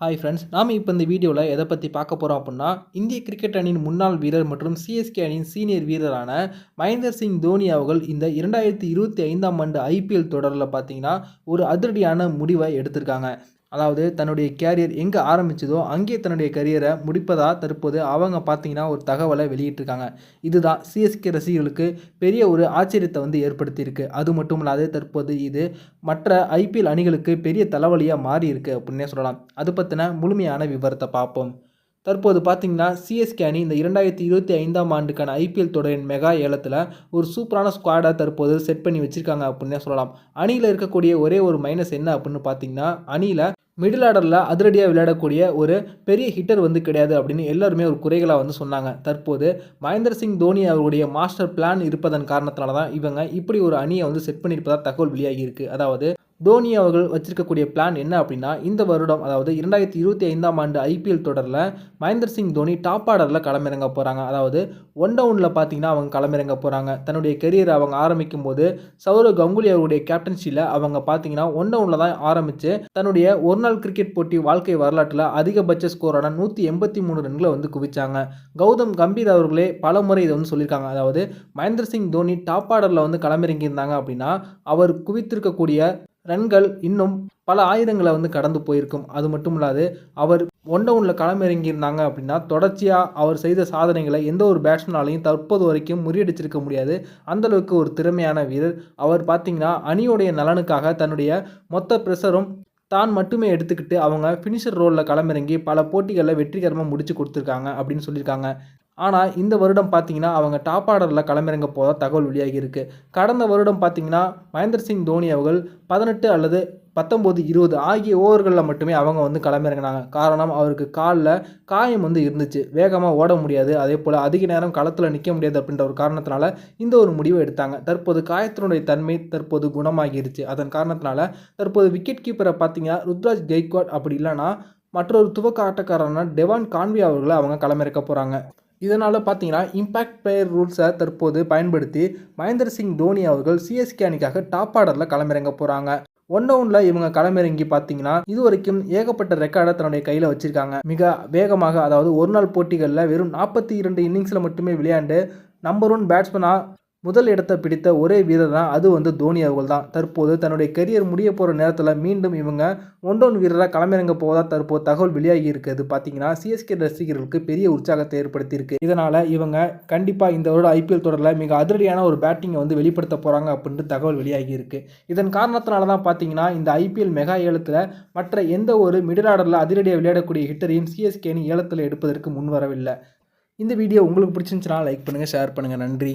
Hi friends நாம் இப்போ இந்த வீடியோவில் எதை பற்றி பார்க்க போகிறோம் அப்படின்னா இந்திய கிரிக்கெட் அணியின் முன்னாள் வீரர் மற்றும் சிஎஸ்கே அணியின் சீனியர் வீரரான மகேந்தர் சிங் தோனி அவர்கள் இந்த இரண்டாயிரத்தி இருபத்தி ஐந்தாம் ஆண்டு ஐபிஎல் தொடரில் பார்த்தீங்கன்னா ஒரு அதிரடியான முடிவை எடுத்திருக்காங்க. அதாவது தன்னுடைய கேரியர் எங்கே ஆரம்பிச்சதோ அங்கே தன்னுடைய கரியரை முடிப்பதாக தற்போது அவங்க பார்த்தீங்கன்னா ஒரு தகவலை வெளியிட்டிருக்காங்க. இதுதான் சிஎஸ்கே ரசிகர்களுக்கு பெரிய ஒரு ஆச்சரியத்தை வந்து ஏற்படுத்தியிருக்கு. அது மட்டும் இல்லாது தற்போது இது மற்ற ஐபிஎல் அணிகளுக்கு பெரிய தலைவலியாக மாறி இருக்கு அப்படின்னே சொல்லலாம். அது பற்றின முழுமையான விவரத்தை பார்ப்போம். தற்போது பார்த்தீங்கன்னா சிஎஸ்கே அணி இந்த இரண்டாயிரத்தி இருபத்தி ஐந்தாம் ஆண்டுக்கான ஐபிஎல் தொடரின் மெகா ஏலத்தில் ஒரு சூப்பரான ஸ்குவாடை தற்போது செட் பண்ணி வச்சுருக்காங்க அப்படின்னு சொல்லலாம். அணியில் இருக்கக்கூடிய ஒரே ஒரு மைனஸ் என்ன அப்படின்னு பார்த்தீங்கன்னா அணியில் மிடில் ஆர்டரில் அதிரடியாக விளையாடக்கூடிய ஒரு பெரிய ஹிட்டர் வந்து கிடையாது அப்படின்னு எல்லாருமே ஒரு குறைகளாக வந்து சொன்னாங்க. தற்போது மகேந்திர சிங் தோனி அவருடைய மாஸ்டர் பிளான் இருப்பதன் காரணத்தினால தான் இவங்க இப்படி ஒரு அணியை வந்து செட் பண்ணியிருப்பதாக தகவல் வெளியாகி இருக்குது அதாவது தோனி அவர்கள் வச்சிருக்கக்கூடிய பிளான் என்ன அப்படின்னா இந்த வருடம் அதாவது இரண்டாயிரத்தி இருபத்தி ஐந்தாம் ஆண்டு ஐபிஎல் தொடரில் மகேந்திர சிங் தோனி டாப் ஆர்டரில் களமிறங்க போகிறாங்க அதாவது ஒன் டவுனில் பார்த்தீங்கன்னா அவங்க களமிறங்க போகிறாங்க தன்னுடைய கெரியரை அவங்க ஆரம்பிக்கும் போது சௌரவ் கங்குலி அவருடைய கேப்டன்சியில் அவங்க பார்த்தீங்கன்னா ஒன் டவுனில் தான் ஆரம்பித்து தன்னுடைய ஒரு நாள் கிரிக்கெட் போட்டி வாழ்க்கை வரலாற்றில் அதிகபட்ச ஸ்கோரான நூற்றி எண்பத்தி மூணு ரன்களை வந்து குவிச்சாங்க. கௌதம் கம்பீர் அவர்களே பல முறை இதை வந்து சொல்லியிருக்காங்க. அதாவது மகேந்திர சிங் தோனி டாப் ஆர்டரில் வந்து களமிறங்கியிருந்தாங்க அப்படின்னா அவர் குவித்திருக்கக்கூடிய ரன்கள் இன்னும் பல ஆயிரங்களை வந்து கடந்து போயிருக்கும். அது மட்டும் இல்லாது அவர் ஒன் டவுனில் களமிறங்கியிருந்தாங்க அப்படின்னா தொடர்ச்சியாக அவர் செய்த சாதனைகளை எந்த ஒரு பேட்ஸ்மேனாலையும் தற்போது வரைக்கும் முறியடிச்சிருக்க முடியாது. அந்தளவுக்கு ஒரு திறமையான வீரர். அவர் பார்த்திங்கன்னா அணியோடைய நலனுக்காக தன்னுடைய மொத்த ப்ரெஷரும் தான் மட்டுமே எடுத்துக்கிட்டு அவங்க ஃபினிஷர் ரோலில் களமிறங்கி பல போட்டிகளில் வெற்றிகரமாக முடிச்சு கொடுத்துருக்காங்க அப்படின்னு சொல்லியிருக்காங்க. ஆனால் இந்த வருடம் பார்த்தீங்கன்னா அவங்க டாப் ஆர்டரில் களமிறங்க போதாக தகவல் வெளியாகி இருக்குது கடந்த வருடம் பார்த்தீங்கன்னா மகேந்திர சிங் தோனி அவர்கள் பதினெட்டு அல்லது பத்தொம்போது இருபது ஆகிய ஓவர்களில் மட்டுமே அவங்க வந்து களமிறங்கினாங்க. காரணம் அவருக்கு காலில் காயம் வந்து இருந்துச்சு. வேகமாக ஓட முடியாது. அதே போல் அதிக நேரம் களத்தில் நிற்க முடியாது அப்படின்ற ஒரு காரணத்தினால இந்த ஒரு முடிவை எடுத்தாங்க. தற்போது காயத்தினுடைய தன்மை தற்போது குணமாகிருச்சு. அதன் காரணத்தினால தற்போது விக்கெட் கீப்பரை பார்த்தீங்கன்னா ருத்ராஜ் கெய்க்வாட் அப்படி இல்லைன்னா மற்றொரு துவக்க ஆட்டக்காரரான டெவான் கான்வி அவர்களை அவங்க களமிறக்க போகிறாங்க இதனால் பார்த்தீங்கன்னா இம்பேக்ட் பிளேயர் ரூல்ஸை தற்போது பயன்படுத்தி மகேந்திர சிங் தோனி அவர்கள் சிஎஸ்கே அணிக்காக டாப் ஆர்டரில் களமிறங்க போகிறாங்க ஒன் டவுனில் இவங்க களமிறங்கி பார்த்தீங்கன்னா இது வரைக்கும் ஏகப்பட்ட ரெக்கார்டை தன்னுடைய கையில் வச்சுருக்காங்க. மிக வேகமாக அதாவது ஒரு நாள் போட்டிகளில் வெறும் நாற்பத்தி இரண்டு இன்னிங்ஸில் மட்டுமே விளையாண்டு நம்பர் ஒன் பேட்ஸ்மனாக முதல் இடத்தை பிடித்த ஒரே வீரர் தான் அது வந்து தோனி அவர்கள் தான் தற்போது தன்னுடைய கரியர் முடிய போகிற நேரத்தில் மீண்டும் இவங்க ஒன் வீரராக களமிறங்க போவதா தற்போது தகவல் வெளியாகி இருக்குது. பார்த்தீங்கன்னா சிஎஸ்கே ரசிகர்களுக்கு பெரிய உற்சாகத்தை ஏற்படுத்தியிருக்கு. இதனால் இவங்க கண்டிப்பாக இந்த வருட ஐபிஎல் தொடரில் மிக அதிரடியான ஒரு பேட்டிங்கை வந்து வெளிப்படுத்த போகிறாங்க அப்படின்ட்டு தகவல் வெளியாகி இருக்கு. இதன் காரணத்தினால தான் பார்த்தீங்கன்னா இந்த ஐபிஎல் மெகா ஏலத்தில் மற்ற எந்த ஒரு மிடில் ஆர்டரில் அதிரடியாக விளையாடக்கூடிய ஹிட்டரையும் சிஎஸ்கே ஏலத்தில் எடுப்பதற்கு முன் வரவில்லை இந்த வீடியோ உங்களுக்கு பிடிச்சிருந்துச்சுன்னா லைக் பண்ணுங்கள் ஷேர் பண்ணுங்கள் நன்றி.